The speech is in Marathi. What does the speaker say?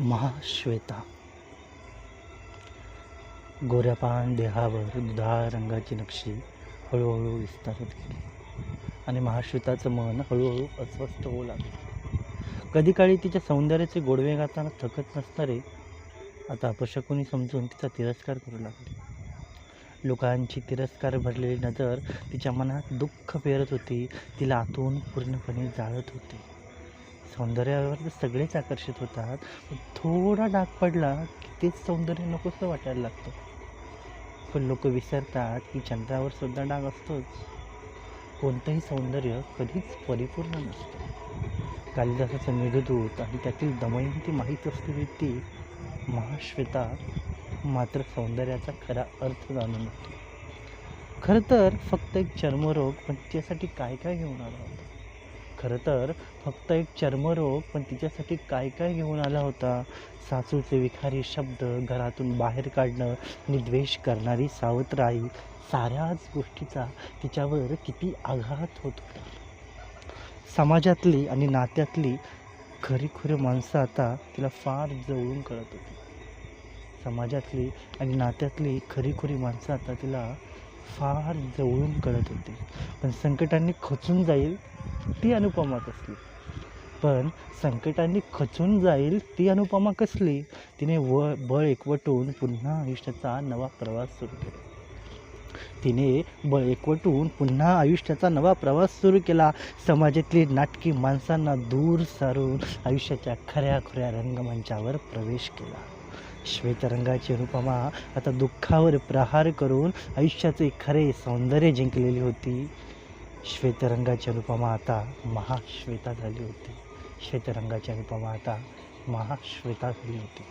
महाश्वेता. गोऱ्यापान देहावर दुधाळ रंगाची नक्षी हळूहळू विस्तारत गेली आणि महाश्वेताचं मन हळूहळू अस्वस्थ होऊ लागलं. कधी काळी तिच्या सौंदर्याचे गोडवे गाताना थकत नसणारे आता अपशकुनी समजून तिचा तिरस्कार करू लागले. लोकांची तिरस्कार भरलेली नजर तिच्या मनात दुःख पेरत होती तिला आतून पूर्णपणे जाळत होती. सौंदर्यावर तर सगळेच आकर्षित होतात. थोडा डाग पडला की तेच सौंदर्य नकोसं वाटायला लागतं. पण लोक विसरतात की चंद्रावर सुद्धा डाग असतोच. कोणतंही सौंदर्य कधीच परिपूर्ण नसतं. कालिदासाचं मेघदूत आणि त्यातील दमयंती माहीत असलेली ती महाश्वेता मात्र सौंदर्याचा खरा अर्थ जाणून होती खरं तर फक्त एक चर्मरोग पण त्यासाठी काय काय घेऊन आला होता? खरं तर फक्त एक चर्मरोग पण तिच्यासाठी काय काय घेऊन आला होता? सासूचे विखारी शब्द घरातून बाहेर काढणं आणि द्वेष करणारी सावत्र आई साऱ्याच गोष्टीचा तिच्यावर किती आघात होत होता. समाजातली आणि नात्यातली खरीखुरी माणसं आता तिला फार जवळून कळत होती. समाजातली आणि नात्यातली खरीखुरी माणसं आता तिला फार जवळून कळत होती. पण संकटांनी खचून जाईल ती अनुपमा कसली? पण संकटांनी खचून जाईल ती अनुपमा कसली? तिने व बळ एकवटून पुन्हा आयुष्याचा नवा प्रवास सुरू केला. तिने बळ एकवटून पुन्हा आयुष्याचा नवा प्रवास सुरू केला. समाजातली नाटकी माणसांना दूर सारून आयुष्याच्या खऱ्या खुऱ्या रंगमंचावर प्रवेश केला. श्वेतरंगाची अनुपमा आता दुःखावर प्रहार करून आयुष्याचे खरे सौंदर्य जिंकलेली होती. श्वेतरंगाची अनुपमा आता महाश्वेता झाली होती. श्वेतरंगाची अनुपमा आता महाश्वेता झाली होती.